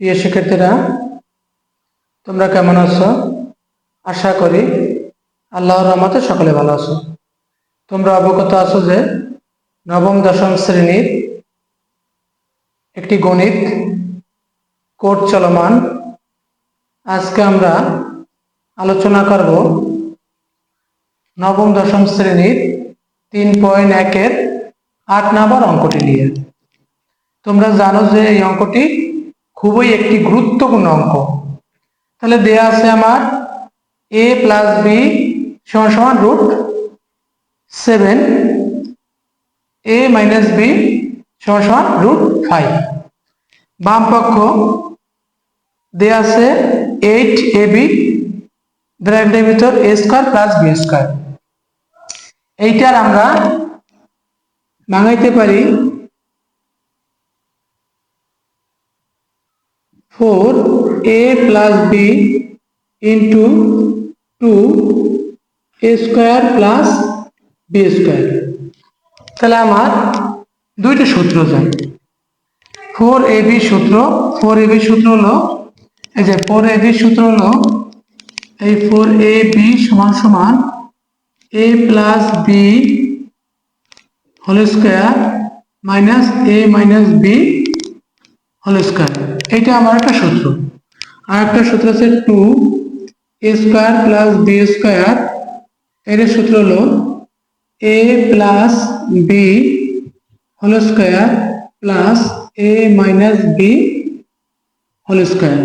প্রিয় শিক্ষার্থীরা, তোমরা কেমন আছো? আশা করি আল্লাহর রহমতে সকলে ভালো আছো। তোমরা অবগত আছো যে নবম, দশম শ্রেণির একটি গণিত কোর্ট চলমান। আজকে আমরা আলোচনা করব নবম, দশম শ্রেণির তিন পয়েন্ট একের আট নম্বর অঙ্কটি নিয়ে। তোমরা জানো যে এই অঙ্কটি খুবই একটি গুরুত্বপূর্ণ অঙ্ক। তাহলে দেয়া আছে আমার এ প্লাস বি সমান সমান root seven A minus B সমান সমান রুট ফাইভ বাম পক্ষ, দেয়া আছে এইট এ বি ব্র্যাকেটের ভিতর A square plus B square এইটার আমরা ভাঙাইতে পারি four A plus B into two A square plus B square. তাহলে আমার দুইটা সূত্র যায়। ফোর এ বি সূত্র, ফোর এ বি সূত্র হলো, এই যে ফোর এ বি সূত্র হলো, এই ফোর এ বি সমান সমান A plus B whole square minus A minus B whole square. এটা আমার একটা সূত্র। আর একটা সূত্র আছে two A square plus B square. এর সূত্র হলো A plus B whole square plus A minus B whole square.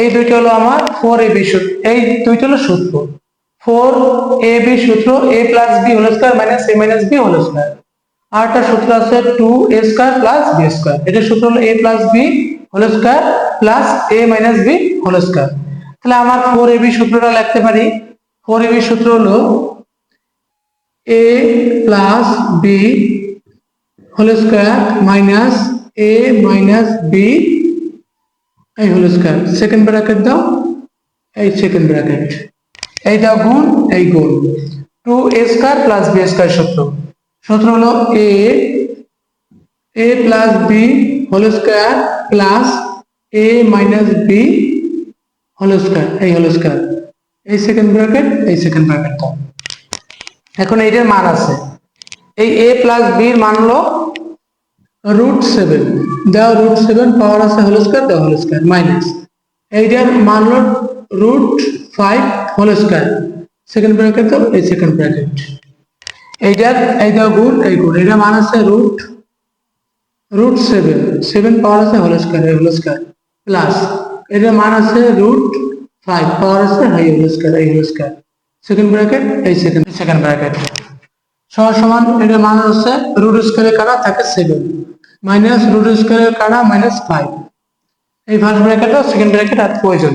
এই দুইটা হলো আমার ফোর এ বি সূত্র। এই দুইটা হলো সূত্র। ফোর এ বি সূত্র A plus B whole square minus A minus B whole square আর সূত্র আছে two A square plus B square এটা সূত্র হলো A plus B whole square plus A minus B whole square তাহলে আমার four A B সূত্রটা লিখতে পারি। ফোর এ বি সূত্র হলো A plus B whole square minus A minus B এই হোল স্কোয়ার সেকেন্ড ব্র্যাকেট দাও। এই সেকেন্ড ব্র্যাকেট এই দাও গুণ, এই গুণ। Two A square plus B square সূত্র। সূত্র হলো A A plus B whole square plus A minus B whole square এই হোল স্কোয়ার এই সেকেন্ড ব্র্যাকেট এই সেকেন্ড ব্র্যাকেট এখন এইটার মান আছে। এই এ প্লাস বির মান হলো রুট সেভেন দেওয়া রুট সেভেন পাওয়ার আছে হোল স্কোয়ার দেওয়া হোল স্কোয়ার মাইনাস এইটার মান হলো root five whole square second bracket দাও এই সেকেন্ড ব্র্যাকেট এইটার এই দাও গুণ এই গুণ এটা মান আছে root root seven seven power আছে হোল স্কোয়ার এই হোল স্কোয়ার প্লাস এটার মান আছে রুট ফাইভ পাওয়ার আছে হাই হোল স্কোয়ার এই হোল স্কোয়ার সেকেন্ড ব্র্যাকেট এই সেকেন্ড সেকেন্ড ব্র্যাকেট সমান সমান এটার মান হচ্ছে রুট স্কোয়ারের কাটা থাকে সেভেন মাইনাস রুট স্কোয়ারের কাটা মাইনাস ফাইভ এই ফার্স্ট ব্র্যাকেট আর সেকেন্ড ব্র্যাকেট আর প্রয়োজন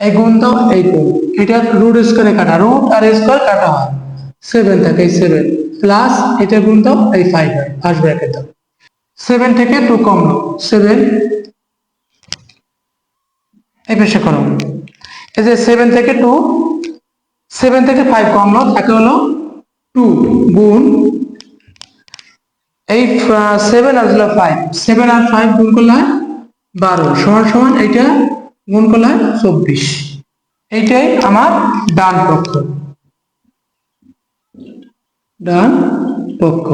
এই গুণ দাও, এই গুণ। এটা রুট স্কোয়ারে কাটা রুট আর স্কোয়ার কাটা হয়। সেভেন থাকে এই সেভেন প্লাস এটা গুণ দাও এই ফাইভ হয় ফার্স্ট ব্র্যাকেট দাও। সেভেন থেকে টু কম কমলো সেভেন এই পেশে করো। এই যে সেভেন থেকে টু সেভেন থেকে ফাইভ কম কমলো থাকে হলো টু গুণ। এই সেভেন আর হলো ফাইভ সেভেন আর ফাইভ গুণ করলে হয় বারো, সমান সমান এইটা গুণ করলে হয় চব্বিশ। এইটাই আমার ডান পক্ষ। ডান পক্ষ।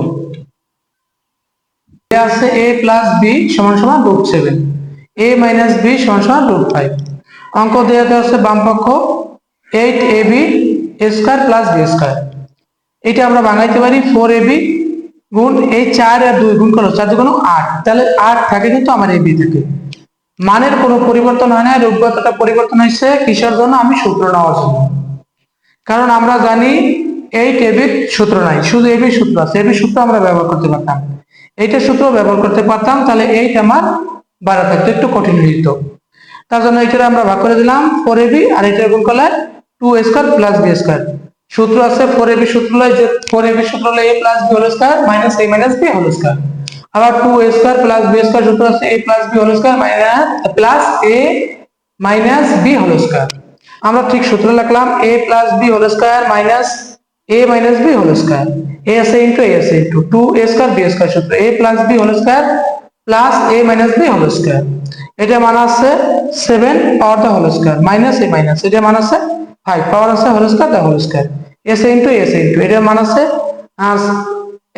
আছে এ প্লাস বি সমান সমান root seven A minus B সমান সমান রুট ফাইভ অঙ্ক দেওয়া দেওয়া আছে বাম পক্ষ। Eight A B square plus B square এটা আমরা বাঙাইতে পারি ফোর এ বি গুণ এই চার আর দুই গুণ করো, চার দুগুণ আট। তাহলে আট থাকে কিন্তু আমার এ বি থাকে। মানের কোনো পরিবর্তন হয় না, রূপগতটা পরিবর্তন হয়েছে, কিসের জন্য আমি সূত্র নেওয়ার জন্য। কারণ আমরা জানি এই টেবিল সূত্র নাই, শুধু এবি সূত্র আছে এবি সূত্র আমরা ব্যবহার করতে পারতাম। এইটা সূত্র ব্যবহার করতে পারতাম, তাহলে এইট আমার বাড়া থাকতো, একটু কঠিন যেত তার জন্য এইটা আমরা ভাগ করে দিলাম ফোর এবি আর এটা গুণ করলে two square plus B square সূত্র আছে ফোর এবি সূত্র হলো যে ফোর এবি সূত্র হলো A plus B whole square minus A minus B whole square আবার two square plus B square সূত্র আছে A plus B whole square minus plus A minus B whole square আমরা ঠিক সূত্র লিখলাম A plus B whole square minus A minus B whole square A আছে into A আছে into two A square B square সূত্র। A plus B whole square plus A minus B whole square এটা মান আছে seven power the whole square minus A minus এটা মান আছে five power আছে হোল স্কয়ার দা whole square S into S into এটার মান আছে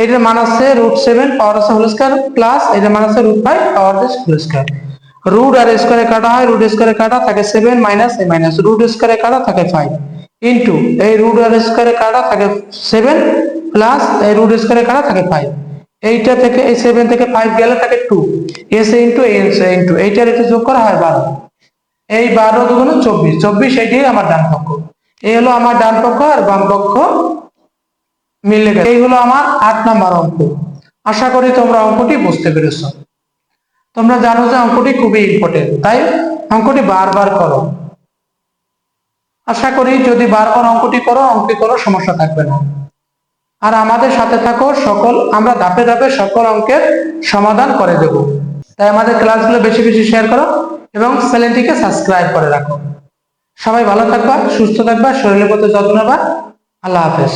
এটার মান আছে রুট সেভেন পাওয়ার আছে হোল স্কয়ার প্লাস এটার মান আছে root five power whole square root আর স্কয়ারে কাটা হয় রুট স্কয়ারে কাটা থাকে seven minus A minus root স্কয়ারে কাটা থাকে ফাইভ ইন্টু এই রুট আর স্কয়ারে কাটা থাকে সেভেন প্লাস এই রুট স্কয়ারে কাটা থাকে ফাইভ এইটা থেকে এই সেভেন থেকে ফাইভ গেলে থাকে two S into S into এইটার এটা যোগ করা হয় বারো। এই বারো দুগুণ চব্বিশ। চব্বিশ এইটাই আমার ডান পক্ষ। এই হলো আমার ডান পক্ষ আর বাম পক্ষ মিলে গেছে। এই হলো আমার আট নাম্বার অঙ্ক। আশা করি তোমরা অঙ্কটি বুঝতে পেরেছ। তোমরা জানো যে অঙ্কটি খুবই ইম্পর্টেন্ট তাই অঙ্কটি বারবার করো। আশা করি যদি বারবার অঙ্কটি করো অঙ্কে কোনো সমস্যা থাকবে না। আর আমাদের সাথে থাকো, সকল, আমরা ধাপে ধাপে সকল অঙ্কের সমাধান করে দেব। তাই আমাদের ক্লাসগুলো বেশি বেশি শেয়ার করো এবং চ্যানেলটিকে সাবস্ক্রাইব করে রাখো। সবাই ভালো থাকবা, সুস্থ থাকবা, শরীরের প্রতি যত্ন নেবা। আল্লাহ হাফেজ।